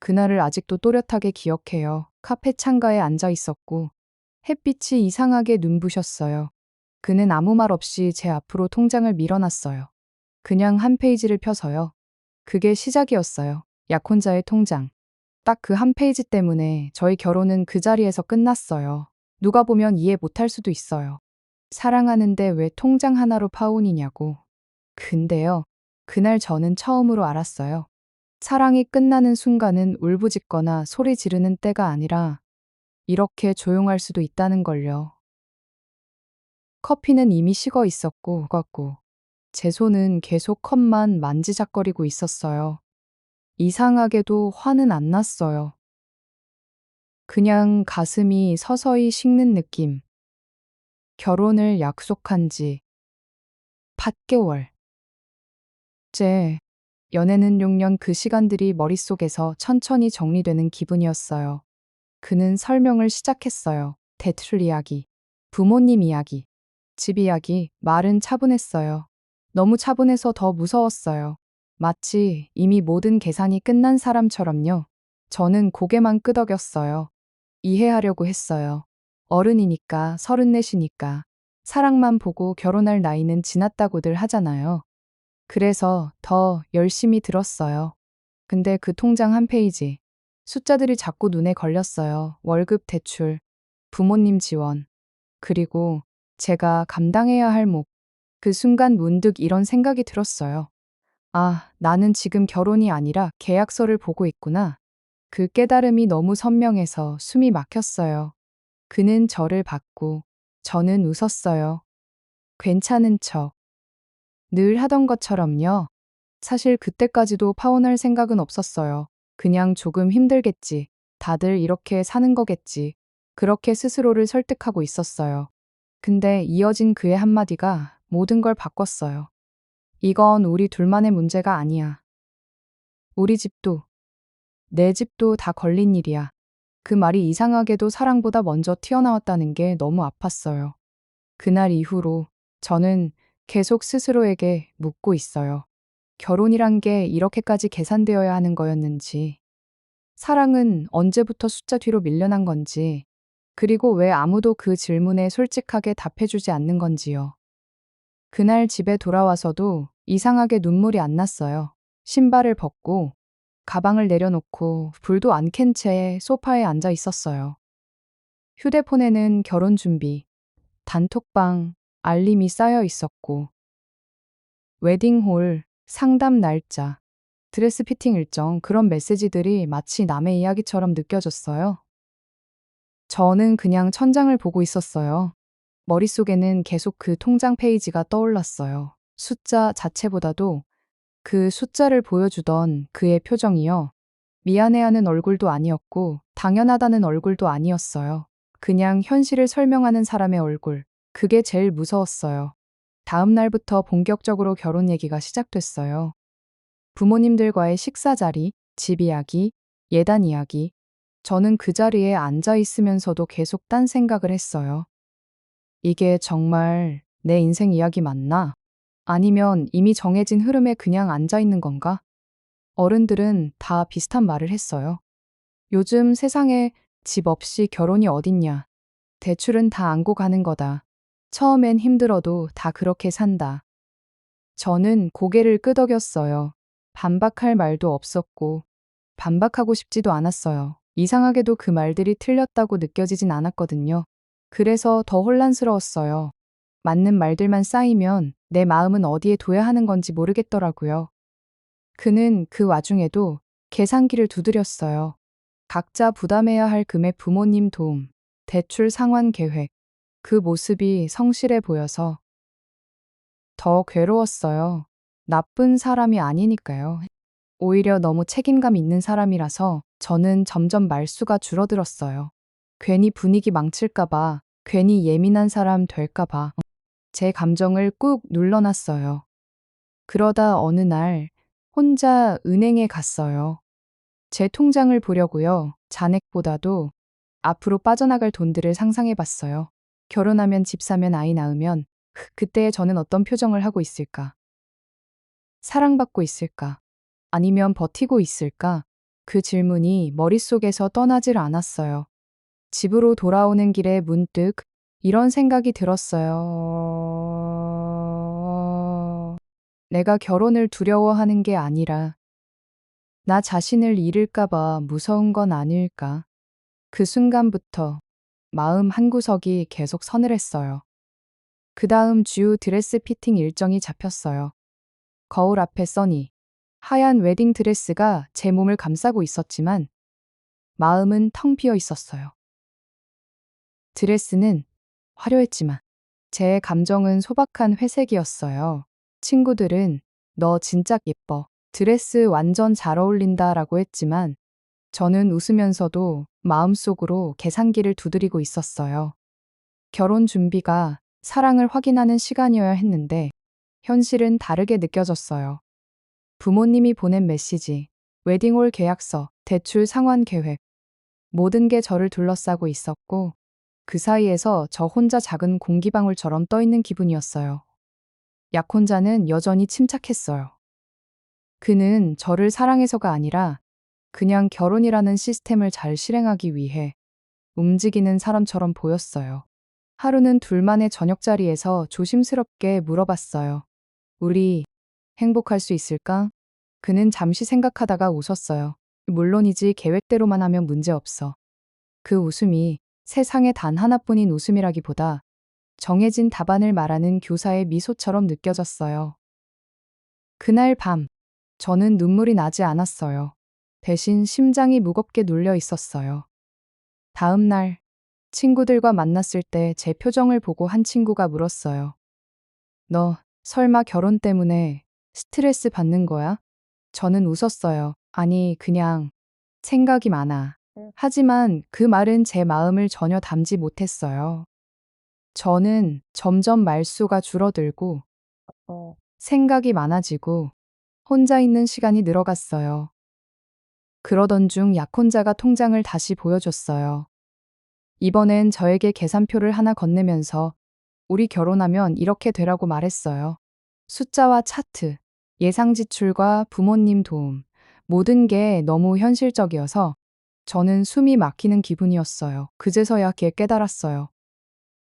그날을 아직도 또렷하게 기억해요. 카페 창가에 앉아 있었고 햇빛이 이상하게 눈부셨어요. 그는 아무 말 없이 제 앞으로 통장을 밀어놨어요. 그냥 한 페이지를 펴서요. 그게 시작이었어요. 약혼자의 통장. 딱 그 한 페이지 때문에 저희 결혼은 그 자리에서 끝났어요. 누가 보면 이해 못할 수도 있어요. 사랑하는데 왜 통장 하나로 파혼이냐고. 근데요, 그날 저는 처음으로 알았어요. 사랑이 끝나는 순간은 울부짖거나 소리 지르는 때가 아니라 이렇게 조용할 수도 있다는 걸요. 커피는 이미 식어 있었고, 걷고, 제 손은 계속 컵만 만지작거리고 있었어요. 이상하게도 화는 안 났어요. 그냥 가슴이 서서히 식는 느낌. 결혼을 약속한 지 8개월. 제 연애는 6년 그 시간들이 머릿속에서 천천히 정리되는 기분이었어요. 그는 설명을 시작했어요. 대출 이야기, 부모님 이야기, 집 이야기, 말은 차분했어요. 너무 차분해서 더 무서웠어요. 마치 이미 모든 계산이 끝난 사람처럼요. 저는 고개만 끄덕였어요. 이해하려고 했어요. 어른이니까, 서른넷이니까. 사랑만 보고 결혼할 나이는 지났다고들 하잖아요. 그래서 더 열심히 들었어요. 근데 그 통장 한 페이지. 숫자들이 자꾸 눈에 걸렸어요. 월급 대출, 부모님 지원, 그리고 제가 감당해야 할 목. 그 순간 문득 이런 생각이 들었어요. 아, 나는 지금 결혼이 아니라 계약서를 보고 있구나. 그 깨달음이 너무 선명해서 숨이 막혔어요. 그는 저를 봤고, 저는 웃었어요. 괜찮은 척. 늘 하던 것처럼요. 사실 그때까지도 파혼할 생각은 없었어요. 그냥 조금 힘들겠지. 다들 이렇게 사는 거겠지. 그렇게 스스로를 설득하고 있었어요. 근데 이어진 그의 한마디가 모든 걸 바꿨어요. 이건 우리 둘만의 문제가 아니야. 우리 집도, 내 집도 다 걸린 일이야. 그 말이 이상하게도 사랑보다 먼저 튀어나왔다는 게 너무 아팠어요. 그날 이후로 저는 계속 스스로에게 묻고 있어요. 결혼이란 게 이렇게까지 계산되어야 하는 거였는지, 사랑은 언제부터 숫자 뒤로 밀려난 건지, 그리고 왜 아무도 그 질문에 솔직하게 답해주지 않는 건지요. 그날 집에 돌아와서도 이상하게 눈물이 안 났어요. 신발을 벗고, 가방을 내려놓고 불도 안 켠 채 소파에 앉아 있었어요. 휴대폰에는 결혼 준비, 단톡방, 알림이 쌓여 있었고, 웨딩홀, 상담 날짜, 드레스 피팅 일정, 그런 메시지들이 마치 남의 이야기처럼 느껴졌어요. 저는 그냥 천장을 보고 있었어요. 머릿속에는 계속 그 통장 페이지가 떠올랐어요. 숫자 자체보다도 그 숫자를 보여주던 그의 표정이요. 미안해하는 얼굴도 아니었고, 당연하다는 얼굴도 아니었어요. 그냥 현실을 설명하는 사람의 얼굴. 그게 제일 무서웠어요. 다음 날부터 본격적으로 결혼 얘기가 시작됐어요. 부모님들과의 식사 자리, 집 이야기, 예단 이야기. 저는 그 자리에 앉아 있으면서도 계속 딴 생각을 했어요. 이게 정말 내 인생 이야기 맞나? 아니면 이미 정해진 흐름에 그냥 앉아 있는 건가? 어른들은 다 비슷한 말을 했어요. 요즘 세상에 집 없이 결혼이 어딨냐. 대출은 다 안고 가는 거다. 처음엔 힘들어도 다 그렇게 산다. 저는 고개를 끄덕였어요. 반박할 말도 없었고, 반박하고 싶지도 않았어요. 이상하게도 그 말들이 틀렸다고 느껴지진 않았거든요. 그래서 더 혼란스러웠어요. 맞는 말들만 쌓이면 내 마음은 어디에 둬야 하는 건지 모르겠더라고요. 그는 그 와중에도 계산기를 두드렸어요. 각자 부담해야 할 금액 부모님 도움, 대출 상환 계획. 그 모습이 성실해 보여서 더 괴로웠어요. 나쁜 사람이 아니니까요. 오히려 너무 책임감 있는 사람이라서 저는 점점 말수가 줄어들었어요. 괜히 분위기 망칠까봐, 괜히 예민한 사람 될까봐 제 감정을 꾹 눌러놨어요. 그러다 어느 날 혼자 은행에 갔어요. 제 통장을 보려고요. 잔액보다도 앞으로 빠져나갈 돈들을 상상해 봤어요. 결혼하면 집 사면 아이 낳으면 그때 저는 어떤 표정을 하고 있을까? 사랑받고 있을까? 아니면 버티고 있을까? 그 질문이 머릿속에서 떠나질 않았어요. 집으로 돌아오는 길에 문득 이런 생각이 들었어요. 내가 결혼을 두려워하는 게 아니라 나 자신을 잃을까봐 무서운 건 아닐까. 그 순간부터 마음 한구석이 계속 서늘했어요. 그 다음 주 드레스 피팅 일정이 잡혔어요. 거울 앞에 써니 하얀 웨딩 드레스가 제 몸을 감싸고 있었지만 마음은 텅 비어 있었어요. 드레스는 화려했지만 제 감정은 소박한 회색이었어요. 친구들은 너 진짜 예뻐. 드레스 완전 잘 어울린다 라고 했지만 저는 웃으면서도 마음속으로 계산기를 두드리고 있었어요. 결혼 준비가 사랑을 확인하는 시간이어야 했는데 현실은 다르게 느껴졌어요. 부모님이 보낸 메시지, 웨딩홀 계약서, 대출 상환 계획. 모든 게 저를 둘러싸고 있었고 그 사이에서 저 혼자 작은 공기방울처럼 떠 있는 기분이었어요. 약혼자는 여전히 침착했어요. 그는 저를 사랑해서가 아니라 그냥 결혼이라는 시스템을 잘 실행하기 위해 움직이는 사람처럼 보였어요. 하루는 둘만의 저녁 자리에서 조심스럽게 물어봤어요. 우리 행복할 수 있을까? 그는 잠시 생각하다가 웃었어요. 물론이지 계획대로만 하면 문제 없어. 그 웃음이 세상에 단 하나뿐인 웃음이라기보다 정해진 답안을 말하는 교사의 미소처럼 느껴졌어요. 그날 밤, 저는 눈물이 나지 않았어요. 대신 심장이 무겁게 눌려 있었어요. 다음 날, 친구들과 만났을 때 제 표정을 보고 한 친구가 물었어요. 너 설마 결혼 때문에 스트레스 받는 거야? 저는 웃었어요. 아니, 그냥 생각이 많아. 하지만 그 말은 제 마음을 전혀 담지 못했어요. 저는 점점 말수가 줄어들고 생각이 많아지고 혼자 있는 시간이 늘어갔어요. 그러던 중 약혼자가 통장을 다시 보여줬어요. 이번엔 저에게 계산표를 하나 건네면서 우리 결혼하면 이렇게 되라고 말했어요. 숫자와 차트, 예상 지출과 부모님 도움, 모든 게 너무 현실적이어서 저는 숨이 막히는 기분이었어요. 그제서야 걔 깨달았어요.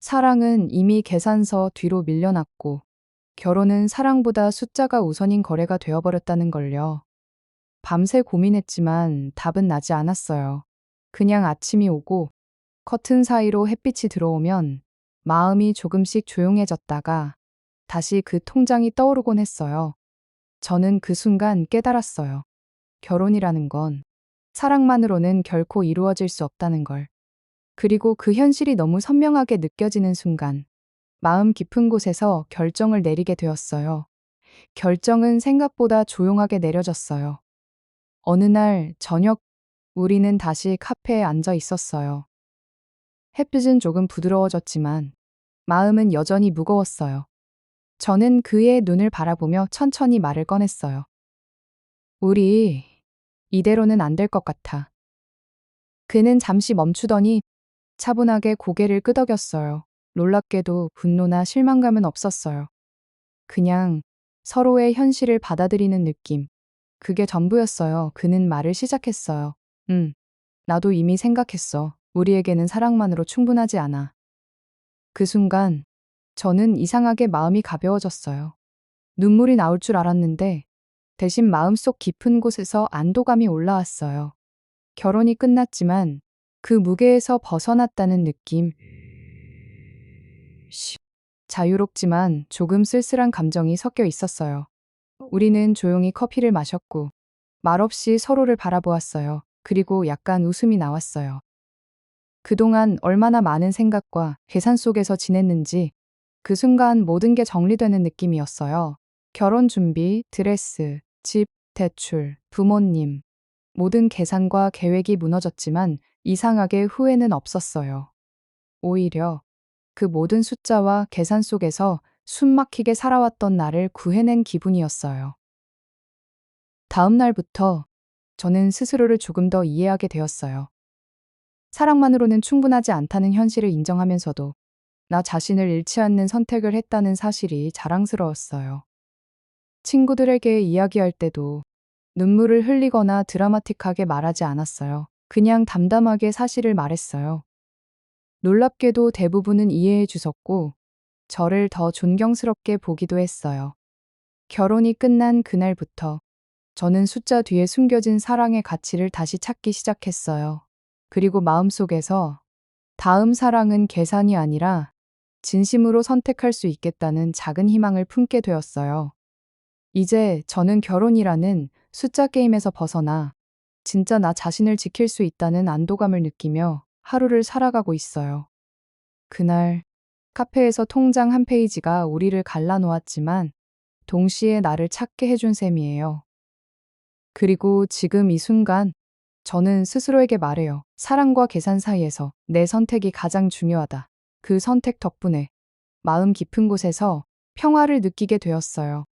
사랑은 이미 계산서 뒤로 밀려났고, 결혼은 사랑보다 숫자가 우선인 거래가 되어버렸다는 걸요. 밤새 고민했지만 답은 나지 않았어요. 그냥 아침이 오고 커튼 사이로 햇빛이 들어오면 마음이 조금씩 조용해졌다가 다시 그 통장이 떠오르곤 했어요. 저는 그 순간 깨달았어요. 결혼이라는 건 사랑만으로는 결코 이루어질 수 없다는 걸. 그리고 그 현실이 너무 선명하게 느껴지는 순간 마음 깊은 곳에서 결정을 내리게 되었어요. 결정은 생각보다 조용하게 내려졌어요. 어느 날 저녁 우리는 다시 카페에 앉아 있었어요. 햇빛은 조금 부드러워졌지만 마음은 여전히 무거웠어요. 저는 그의 눈을 바라보며 천천히 말을 꺼냈어요. 우리 이대로는 안 될 것 같아. 그는 잠시 멈추더니 차분하게 고개를 끄덕였어요. 놀랍게도 분노나 실망감은 없었어요. 그냥 서로의 현실을 받아들이는 느낌. 그게 전부였어요. 그는 말을 시작했어요. 응, 나도 이미 생각했어. 우리에게는 사랑만으로 충분하지 않아. 그 순간 저는 이상하게 마음이 가벼워졌어요. 눈물이 나올 줄 알았는데 대신 마음속 깊은 곳에서 안도감이 올라왔어요. 결혼이 끝났지만 그 무게에서 벗어났다는 느낌. 쉬. 자유롭지만 조금 쓸쓸한 감정이 섞여 있었어요. 우리는 조용히 커피를 마셨고 말없이 서로를 바라보았어요. 그리고 약간 웃음이 나왔어요. 그동안 얼마나 많은 생각과 계산 속에서 지냈는지 그 순간 모든 게 정리되는 느낌이었어요. 결혼 준비, 드레스, 집, 대출, 부모님. 모든 계산과 계획이 무너졌지만 이상하게 후회는 없었어요. 오히려 그 모든 숫자와 계산 속에서 숨 막히게 살아왔던 나를 구해낸 기분이었어요. 다음 날부터 저는 스스로를 조금 더 이해하게 되었어요. 사랑만으로는 충분하지 않다는 현실을 인정하면서도 나 자신을 잃지 않는 선택을 했다는 사실이 자랑스러웠어요. 친구들에게 이야기할 때도 눈물을 흘리거나 드라마틱하게 말하지 않았어요. 그냥 담담하게 사실을 말했어요. 놀랍게도 대부분은 이해해 주셨고, 저를 더 존경스럽게 보기도 했어요. 결혼이 끝난 그날부터 저는 숫자 뒤에 숨겨진 사랑의 가치를 다시 찾기 시작했어요. 그리고 마음속에서 다음 사랑은 계산이 아니라 진심으로 선택할 수 있겠다는 작은 희망을 품게 되었어요. 이제 저는 결혼이라는 숫자 게임에서 벗어나 진짜 나 자신을 지킬 수 있다는 안도감을 느끼며 하루를 살아가고 있어요. 그날 카페에서 통장 한 페이지가 우리를 갈라놓았지만 동시에 나를 찾게 해준 셈이에요. 그리고 지금 이 순간 저는 스스로에게 말해요. 사랑과 계산 사이에서 내 선택이 가장 중요하다. 그 선택 덕분에 마음 깊은 곳에서 평화를 느끼게 되었어요.